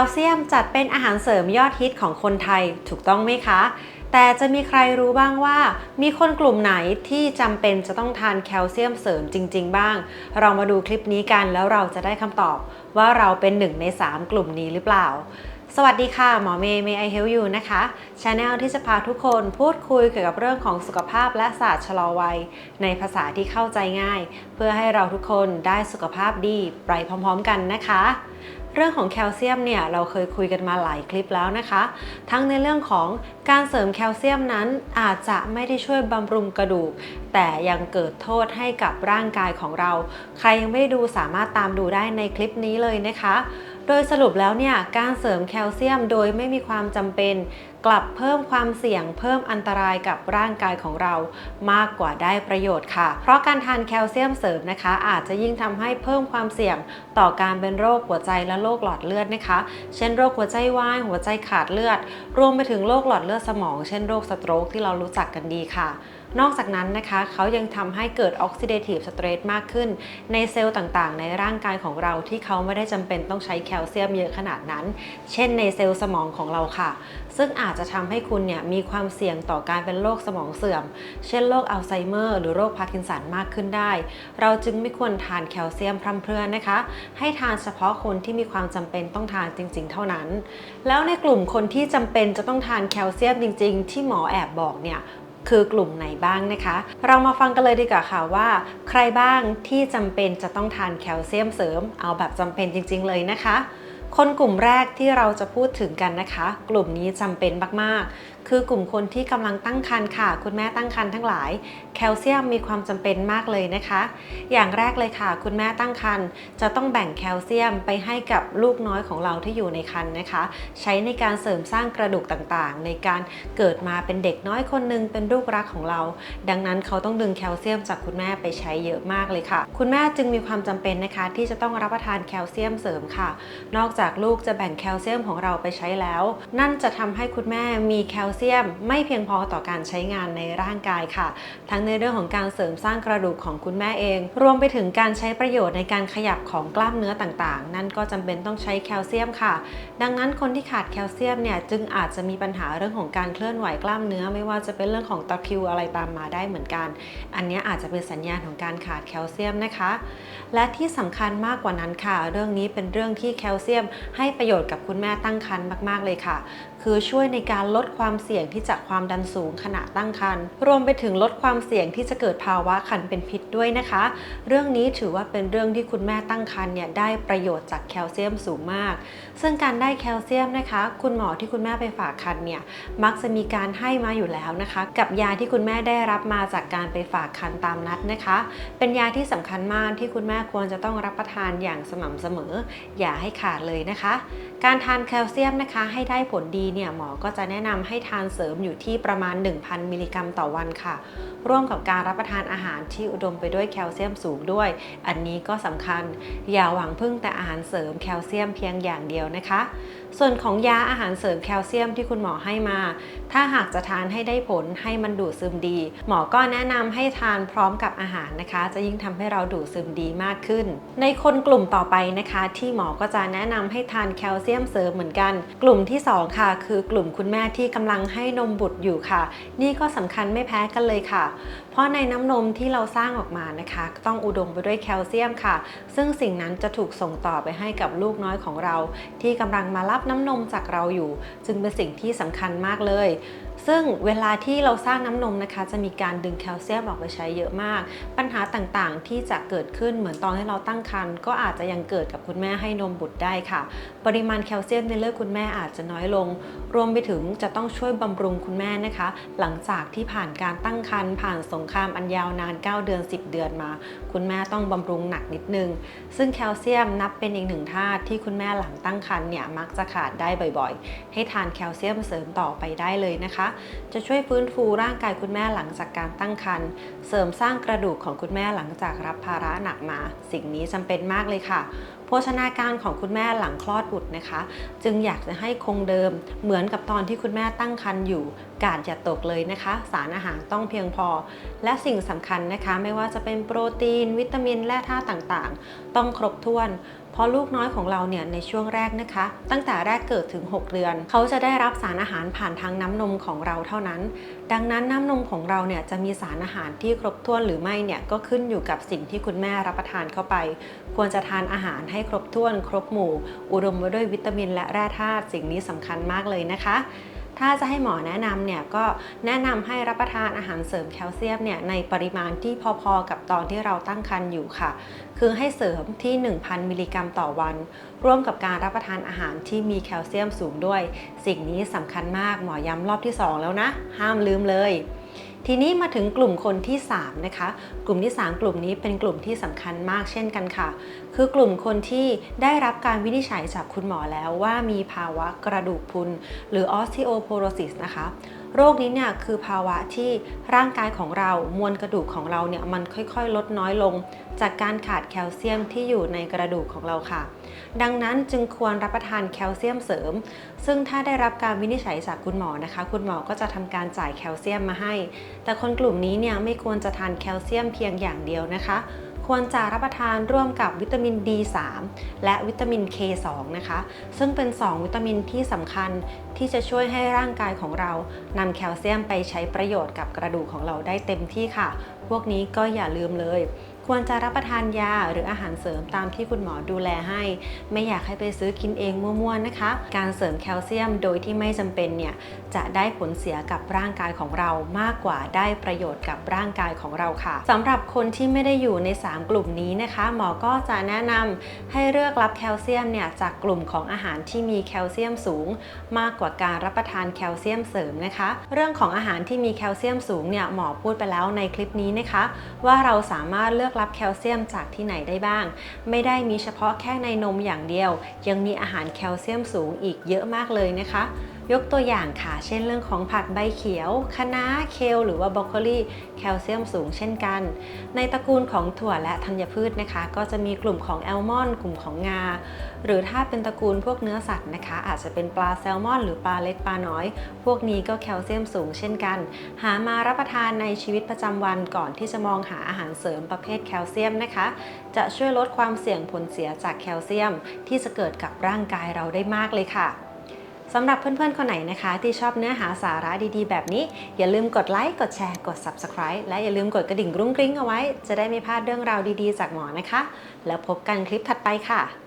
ลเซียมจัดเป็นอาหารเสริมยอดฮิตของคนไทยถูกต้องไหมคะ แต่จะมีใครรู้บ้างว่า มีคนกลุ่มไหนที่จำเป็นจะต้องทานแคลเซียมเสริมจริง ๆ บ้าง เรามาดูคลิปนี้กันแล้วเราจะได้คำตอบว่าเราเป็นหนึ่งใน 3 กลุ่มนี้หรือเปล่าสวัสดีค่ะ หมอเมย์เมย์ไอเฮลยูนะคะชาแนลที่จะพาทุกคนพูดคุยเกี่ยวกับเรื่องของสุขภาพและศาสตร์ชะลอวัย ในภาษาที่เข้าใจง่าย เพื่อให้เราทุกคนได้สุขภาพดีไปพร้อมๆกันนะคะ เรื่องของแคลเซียมเนี่ยเราเคยคุยกันมาหลายคลิปแล้วนะคะ ทั้งในเรื่องของการเสริมแคลเซียมนั้นอาจจะไม่ได้ช่วยบำรุงกระดูก แต่ยังเกิดโทษให้กับร่างกายของเรา ใครยังไม่ได้ดูสามารถตามดูได้ในคลิปนี้เลยนะคะ โดยสรุปแล้วเนี่ยการเสริมแคลเซียมโดยไม่มีความจำเป็น กลับเพิ่มความเสี่ยงเพิ่มอันตรายกับร่างกายของเรามากกว่าได้ประโยชน์ค่ะ เพราะการทานแคลเซียมเสริมนะคะ อาจจะยิ่งทำให้เพิ่มความเสี่ยงต่อการเป็นโรคหัวใจและโรคหลอดเลือดนะคะ เช่นโรคหัวใจวายหัวใจขาดเลือด รวมไปถึงโรคหลอดเลือดสมอง เช่นโรคสโตรกที่เรารู้จักกันดีค่ะ นอกจากนั้นนะคะเขายังทำให้เกิดออกซิเดทีฟสเตรสมากขึ้น ในเซลล์ต่างๆ ในร่างกายของเราที่เขาไม่ได้จำเป็นต้องใช้แคลเซียมเยอะขนาดนั้น เช่นในเซลล์สมองของเราค่ะ ซึ่งอาจจะทำให้คุณเนี่ยมีความเสี่ยงต่อการเป็นโรคสมองเสื่อม เช่นโรคอัลไซเมอร์หรือโรคพาร์กินสันมากขึ้นได้ เราจึงไม่ควรทานแคลเซียมพร่ำเพรื่อนะคะ ให้ทานเฉพาะคนที่มีความจำเป็นต้องทานจริง ๆ เท่านั้น แล้วในกลุ่มคนที่จำเป็นจะต้องทานแคลเซียมจริง ๆ ที่หมอแอบบอกเนี่ย คือกลุ่มไหนบ้างนะคะ เรามาฟังกันเลยดีกว่าค่ะว่า ใครบ้างที่จำเป็นจะต้องทานแคลเซียมเสริม เอาแบบจำเป็นจริง ๆ เลยนะคะ คนกลุ่มแรกที่เราจะพูดถึงกันนะคะ กลุ่มนี้จำเป็นมาก คือกลุ่มคนที่กำลังตั้งครรภ์ค่ะ คุณแม่ตั้งครรภ์ทั้งหลาย แคลเซียมมีความจำเป็นมากเลยนะคะ อย่างแรกเลยค่ะ คุณแม่ตั้งครรภ์จะต้องแบ่งแคลเซียมไปให้กับลูกน้อยของเราที่อยู่ในครรภ์นะคะ ใช้ในการเสริมสร้างกระดูกต่างๆ ในการเกิดมาเป็นเด็กน้อยคนหนึงเป็นลูกรักของเรา ดังนั้นเขาต้องดึงแคลเซียมจากคุณแม่ไปใช้เยอะมากเลยค่ะ คุณแม่จึงมีความจำเป็นนะคะ ที่จะต้องรับประทานแคลเซียมเสริมค่ะ นอกจากลูกจะแบ่งแคลเซียมของเราไปใช้แล้ว นั่นจะทำให้คุณแม่มีแคลเซียม ไม่เพียงพอต่อการใช้งานในร่างกายค่ะ ทั้งในเรื่องของการเสริมสร้างกระดูกของคุณแม่เอง รวมไปถึงการใช้ประโยชน์ในการขยับของกล้ามเนื้อต่างๆ นั่นก็จำเป็นต้องใช้แคลเซียมค่ะ ดังนั้นคนที่ขาดแคลเซียมเนี่ยจึงอาจจะมีปัญหาเรื่องของการเคลื่อนไหวกล้ามเนื้อ ไม่ว่าจะเป็นเรื่องของตะคริวอะไรตามมาได้เหมือนกัน อันนี้อาจจะเป็นสัญญาณของการขาดแคลเซียมนะคะ และที่สำคัญมากกว่านั้นค่ะ เรื่องนี้เป็นเรื่องที่แคลเซียมให้ประโยชน์กับคุณแม่ตั้งครรภ์มาก ๆ เลยค่ะ คือช่วยในการลดความเสี่ยงที่จะความดันสูงขณะตั้งครรภ์รวมไปถึงลดความเสี่ยงที่จะเกิดภาวะคันเป็นพิษด้วยนะคะ เรื่องนี้ถือว่าเป็นเรื่องที่คุณแม่ตั้งครรภ์เนี่ยได้ประโยชน์จากแคลเซียมสูงมาก ซึ่งการได้แคลเซียมนะคะ คุณหมอที่คุณแม่ไปฝากครรภ์เนี่ยมักจะมีการให้มาอยู่แล้วนะคะ กับยาที่คุณแม่ได้รับมาจากการไปฝากครรภ์ตามนัดนะคะ เป็นยาที่สำคัญมากที่คุณแม่ควรจะต้องรับประทานอย่างสม่ำเสมอ อย่าให้ขาดเลยนะคะ การทานแคลเซียมนะคะให้ได้ผลดีเนี่ยหมอก็จะแนะนำให้ทานเสริมอยู่ที่ประมาณ 1,000 มิลลิกรัมต่อวันค่ะ ร่วมกับการรับประทานอาหารที่อุดมไปด้วยแคลเซียมสูงด้วย อันนี้ก็สำคัญอย่าหวังพึ่งแต่อาหารเสริมแคลเซียมเพียงอย่างเดียวนะคะ ส่วนของยาอาหารเสริมแคลเซียมที่คุณหมอให้มา ถ้าหากจะทานให้ได้ผลให้มันดูดซึมดี หมอก็แนะนำให้ทานพร้อมกับอาหารนะคะ จะยิ่งทำให้เราดูดซึมดีมากขึ้น ในคนกลุ่มต่อไปนะคะ ที่หมอก็จะแนะนำให้ทานแคลเซียมเสริมเหมือนกัน กลุ่มที่สองค่ะ คือกลุ่มคุณแม่ที่กำลังให้นมบุตรอยู่ค่ะ นี่ก็สำคัญไม่แพ้กันเลยค่ะเพราะในน้ำนมที่เราสร้างออกมานะคะ ต้องอุดมไปด้วยแคลเซียมค่ะ ซึ่งสิ่งนั้นจะถูกส่งต่อไปให้กับลูกน้อยของเรา ที่กำลังมารับน้ำนมจากเราอยู่ จึงเป็นสิ่งที่สำคัญมากเลย ซึ่งเวลาที่เราสร้างน้ำนมนะคะ จะมีการดึงแคลเซียมออกไปใช้เยอะมาก ปัญหาต่างๆ ที่จะเกิดขึ้นเหมือนตอนที่เราตั้งครรภ์ก็อาจจะยังเกิดกับคุณแม่ให้นมบุตรได้ค่ะ ปริมาณแคลเซียมในเลือดคุณแม่อาจจะน้อยลง รวมไปถึงจะต้องช่วยบำรุงคุณแม่นะคะ หลังจากที่ผ่านการตั้งครรภ์ผ่านสงครามอันยาวนาน 9 เดือน 10 เดือนมา คุณแม่ต้องบำรุงหนักนิดนึง ซึ่งแคลเซียมนับเป็นอีกหนึ่งธาตุที่คุณแม่หลังตั้งครรภ์เนี่ยมักจะขาดได้บ่อยๆ ให้ทานแคลเซียมเสริมต่อไปได้เลยนะคะจะช่วยฟื้นฟูร่างกายคุณแม่หลังจากการตั้งครรภ์เสริมสร้างกระดูกของคุณแม่หลังจากรับภาระหนักมา สิ่งนี้จำเป็นมากเลยค่ะ โภชนาการของคุณแม่หลังคลอดบุตรนะคะ จึงอยากจะให้คงเดิม เหมือนกับตอนที่คุณแม่ตั้งครรภ์อยู่ กาดอย่าตกเลยนะคะ สารอาหารต้องเพียงพอ และสิ่งสำคัญนะคะ ไม่ว่าจะเป็นโปรตีน วิตามินแร่ธาตุต่างๆ ต้องครบถ้วน เพราะลูกน้อยของเราเนี่ยในช่วงแรกนะคะ ตั้งแต่แรกเกิดถึง 6 เดือน เขาจะได้รับสารอาหารผ่านทางน้ำนมของเราเท่านั้น ดังนั้นน้ำนมของเราเนี่ยจะมีสารอาหารที่ครบถ้วนหรือไม่เนี่ยก็ขึ้นอยู่กับสิ่งที่คุณแม่รับประทานเข้าไป ควรจะทานอาหารให้ครบถ้วน ครบหมู่ อุดมไปด้วยวิตามินและแร่ธาตุสิ่งนี้สำคัญมากเลยนะคะ ถ้าจะให้หมอแนะนำเนี่ยก็แนะนำให้รับประทานอาหารเสริมแคลเซียมเนี่ยในปริมาณที่พอๆกับตอนที่เราตั้งครรภ์อยู่ค่ะ คือให้เสริมที่ 1,000 มิลลิกรัมต่อวัน ร่วมกับการรับประทานอาหารที่มีแคลเซียมสูงด้วย สิ่งนี้สำคัญมากหมอย้ำรอบที่ 2 แล้วนะ ห้ามลืมเลย ทีนี้มาถึงกลุ่มคนที่3นะคะ กลุ่มที่ 3 กลุ่มนี้เป็นกลุ่มที่สำคัญมากเช่นกันค่ะ คือกลุ่มคนที่ได้รับการวินิจฉัยจากคุณหมอแล้วว่ามีภาวะกระดูกพุนหรือ osteoporosis นะคะ โรคนี้เนี่ยคือภาวะที่ร่างกายของเรามวลกระดูกของเราเนี่ยมันค่อยๆ ลดน้อยลง จากการขาดแคลเซียมที่อยู่ในกระดูกของเราค่ะ ดังนั้นจึงควรรับประทานแคลเซียมเสริม ซึ่งถ้าได้รับการวินิจฉัยจากคุณหมอนะคะ คุณหมอก็จะทำการจ่ายแคลเซียมมาให้ แต่คนกลุ่มนี้เนี่ยไม่ควรจะทานแคลเซียมเพียงอย่างเดียวนะคะ ควรจะรับประทานร่วมกับวิตามิน D3 และวิตามิน K2 นะคะ ซึ่งเป็น 2 วิตามินที่สำคัญที่จะช่วยให้ร่างกายของเรานำแคลเซียมไปใช้ประโยชน์กับกระดูกของเราได้เต็มที่ค่ะ พวกนี้ก็อย่าลืมเลย ควรจะรับประทานยาหรืออาหารเสริมตามที่คุณหมอดูแลให้ ไม่อยากให้ไปซื้อกินเองมั่วๆนะคะ การเสริมแคลเซียมโดยที่ไม่จำเป็นเนี่ยจะได้ผลเสียกับร่างกายของเรามากกว่าได้ประโยชน์กับร่างกายของเราค่ะสำหรับคนที่ไม่ได้อยู่ใน 3 กลุ่มนี้นะคะ หมอก็จะแนะนำให้เลือกรับแคลเซียมเนี่ยจากกลุ่มของอาหารที่มีแคลเซียมสูง มากกว่าการรับประทานแคลเซียมเสริมนะคะ เรื่องของอาหารที่มีแคลเซียมสูงเนี่ยหมอพูดไปแล้วในคลิปนี้นะคะ ว่าเราสามารถเลือกรับแคลเซียมจากที่ไหนได้บ้าง ไม่ได้มีเฉพาะแค่ในนมอย่างเดียว ยังมีอาหารแคลเซียมสูงอีกเยอะมากเลยนะคะ ยกตัวอย่างค่ะ เช่นเรื่องของผักใบเขียว คะน้า เคล หรือว่าบรอกโคลีแคลเซียมสูงเช่นกัน ในตระกูลของถั่วและธัญพืชนะคะ ก็จะมีกลุ่มของแอลมอนด์กลุ่มของงา หรือถ้าเป็นตระกูลพวกเนื้อสัตว์นะคะ อาจจะเป็นปลาแซลมอน หรือปลาเล็กปลาน้อย พวกนี้ก็แคลเซียมสูงเช่นกัน หามารับประทานในชีวิตประจำวันก่อนที่จะมองหาอาหารเสริมประเภทแคลเซียมนะคะ จะช่วยลดความเสี่ยงผลเสียจากแคลเซียม ที่จะเกิดกับร่างกายเราได้มากเลยค่ะ สำหรับเพื่อนๆ คนไหนนะคะ ที่ชอบเนื้อหาสาระดีๆ แบบนี้ อย่าลืมกดไลค์กดแชร์กด Subscribe และอย่าลืมกดกระดิ่งกรุ้งกริ้งเอาไว้ จะได้ไม่พลาดเรื่องราวดีๆ จากหมอนะคะ แล้วพบกันคลิปถัดไปค่ะ